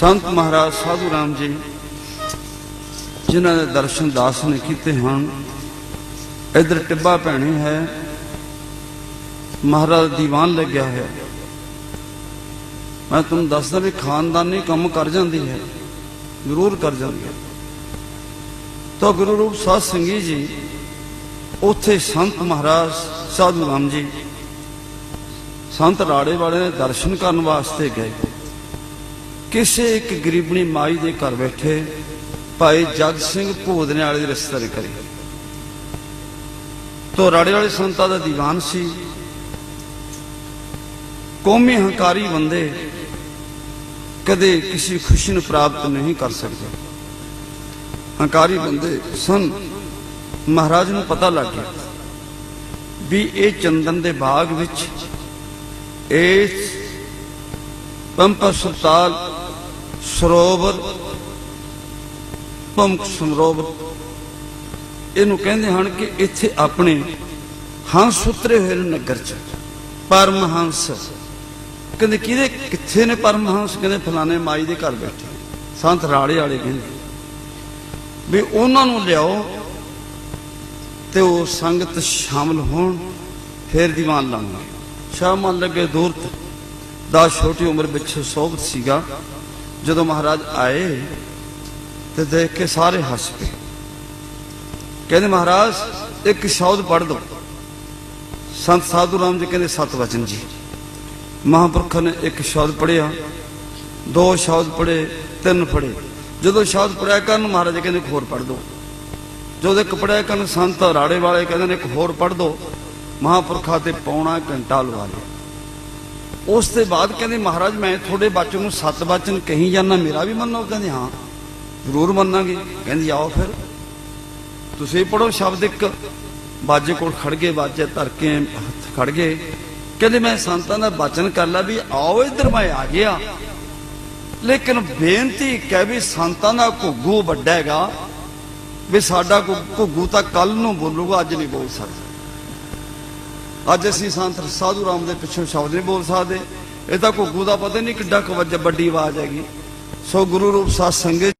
ਸੰਤ ਮਹਾਰਾਜ ਸਾਧੂ ਰਾਮ ਜੀ, ਜਿਨ੍ਹਾਂ ਦੇ ਦਰਸ਼ਨ ਦਾਸ ਨੇ ਕੀਤੇ ਹਨ, ਇਧਰ ਟਿੱਬਾ ਭੈਣੀ ਹੈ, ਮਹਾਰਾਜ ਦੀਵਾਨ ਲੱਗਿਆ ਹੋਇਆ। ਮੈਂ ਤੁਹਾਨੂੰ ਦੱਸਦਾ ਵੀ ਖਾਨਦਾਨੀ ਕੰਮ ਕਰ ਜਾਂਦੀ ਹੈ, ਜ਼ਰੂਰ ਕਰ ਜਾਂਦੀ ਹੈ। ਤਾਂ ਗੁਰੂ ਰੂਪ ਸਾਧ ਸਿੰਘੀ ਜੀ, ਉੱਥੇ ਸੰਤ ਮਹਾਰਾਜ ਸਾਧੂ ਰਾਮ ਜੀ, ਸੰਤ ਰਾੜੇ ਵਾਲੇ ਦੇ ਦਰਸ਼ਨ ਕਰਨ ਵਾਸਤੇ ਗਏ। ਕਿਸੇ ਇੱਕ ਗਰੀਬਣੀ ਮਾਈ ਦੇ ਘਰ ਬੈਠੇ ਭਾਈ ਜਗ ਸਿੰਘ ਭੋਦਨੇ ਵਾਲੇ ਦੀ ਰਿਸ਼ਤੇਦਾਰੀ ਕਰੀ ਤੋ ਰਾੜੇ ਵਾਲੇ ਸੰਤਾਂ ਦਾ ਦੀਵਾਨ ਸੀ। ਕੌਮੀ ਹੰਕਾਰੀ ਬੰਦੇ ਕਦੇ ਕਿਸੇ ਖੁਸ਼ੀ ਨੂੰ ਪ੍ਰਾਪਤ ਨਹੀਂ ਕਰ ਸਕਦੇ। ਹੰਕਾਰੀ ਬੰਦੇ ਸਨ। ਮਹਾਰਾਜ ਨੂੰ ਪਤਾ ਲੱਗ ਗਿਆ ਵੀ ਇਹ ਚੰਦਨ ਦੇ ਬਾਗ ਵਿੱਚ ਇਸ ਪੰਪ ਸੁਲਤਾਨ, ਸਰੋਵਰ, ਪੰਪ ਸਰੋਵਰ। ਇਹਨੂੰ ਕਹਿੰਦੇ ਹਨ ਕਿ ਇੱਥੇ ਆਪਣੇ ਹੰਸ ਉਤਰੇ ਹੋਏ ਨੇ ਨਗਰ ਚ, ਪਰਮਹੰਸ। ਕਹਿੰਦੇ ਕਿਹਦੇ, ਕਿੱਥੇ ਨੇ ਪਰਮਹੰਸ? ਕਹਿੰਦੇ ਫਲਾਣੇ ਮਾਈ ਦੇ ਘਰ ਬੈਠੇ। ਸੰਤ ਰਾੜੇ ਵਾਲੇ ਕਹਿੰਦੇ, ਵੀ ਉਹਨਾਂ ਨੂੰ ਲਿਆਓ ਤੇ ਉਹ ਸੰਗਤ ਸ਼ਾਮਲ ਹੋਣ, ਫੇਰ ਦੀਵਾਨ ਲਾਉਂਗੇ ਸ਼ਾਮਾਂ ਲੱਗੇ ਦੂਰ ਦਾ ਛੋਟੀ ਉਮਰ ਵਿੱਚ ਸੋਭਤ ਸੀਗਾ। ਜਦੋਂ ਮਹਾਰਾਜ ਆਏ ਤੇ ਦੇਖ ਕੇ ਸਾਰੇ ਹੱਸ ਪਏ। ਕਹਿੰਦੇ, ਮਹਾਰਾਜ, ਇੱਕ ਸ਼ਬਦ ਪੜ੍ਹ ਦੋ। ਸੰਤ ਸਾਧੂ ਰਾਮ ਜੀ ਕਹਿੰਦੇ, ਸਤ ਵਚਨ ਜੀ। ਮਹਾਂਪੁਰਖਾਂ ਨੇ ਇੱਕ ਸ਼ਬਦ ਪੜਿਆ ਦੋ ਸ਼ਬਦ ਪੜੇ ਤਿੰਨ ਪੜੇ ਜਦੋਂ ਸ਼ਬਦ ਪੜਿਆ ਕਰਨ, ਮਹਾਰਾਜ ਕਹਿੰਦੇ, ਇੱਕ ਹੋਰ ਪੜ੍ਹ ਦਿਓ ਜਦੋਂ ਇੱਕ ਪੜਿਆ ਕਰਨ, ਸੰਤ ਰਾੜੇ ਵਾਲੇ ਕਹਿੰਦੇ ਨੇ, ਇੱਕ ਹੋਰ ਪੜ੍ਹ ਦਿਓ ਮਹਾਂਪੁਰਖਾਂ ਤੇ ਪੌਣਾ ਘੰਟਾ ਲਵਾ ਲਿਆ। ਉਸ ਤੋਂ ਬਾਅਦ ਕਹਿੰਦੇ, ਮਹਾਰਾਜ, ਮੈਂ ਤੁਹਾਡੇ ਬੱਚੇ ਨੂੰ ਸਤ ਬਚਨ ਕਹੀ ਜਾਣਾ ਮੇਰਾ ਵੀ ਮੰਨੋ? ਕਹਿੰਦੇ, ਹਾਂ, ਜ਼ਰੂਰ ਮੰਨਾਂਗੇ। ਕਹਿੰਦੀ, ਆਓ ਫਿਰ। ਤੁਸੀਂ ਪੜੋ ਸ਼ਬਦ ਇੱਕ। ਬਾਜੇ ਕੋਲ ਖੜ ਗਏ, ਬਾਜੇ ਧਰ ਕੇ ਹੱਥ ਖੜ ਗਏ। ਕਹਿੰਦੇ, ਮੈਂ ਸੰਤਾਂ ਦਾ ਬਚਨ ਕਰ ਲਾ ਵੀ ਆਓ ਇੱਧਰ, ਮੈਂ ਆ ਗਿਆ। ਲੇਕਿਨ ਬੇਨਤੀ ਕਹਿ ਵੀ ਸੰਤਾਂ ਦਾ ਘੁੱਗੂ ਵੱਡਾ ਹੈਗਾ, ਵੀ ਸਾਡਾ ਘੁ- ਘੁੱਗੂ ਤਾਂ ਕੱਲ ਨੂੰ ਬੋਲੂਗਾ, ਅੱਜ ਨਹੀਂ ਬੋਲ ਸਕਦਾ। ਅੱਜ ਅਸੀਂ ਸੰਤ ਸਾਧੂ ਰਾਮ ਦੇ ਪਿੱਛੋਂ ਸ਼ਬਦ ਨਹੀਂ ਬੋਲ ਸਕਦੇ। ਇਹ ਤਾਂ ਘੁੱਗੂ ਦਾ ਪਤਾ ਨਹੀਂ ਕਿੱਡਾ ਕੁ ਵੱਡੀ ਆਵਾਜ਼ ਹੈਗੀ। ਸੋ ਗੁਰੂ ਰੂਪ ਸਾਧ ਸੰਗਤ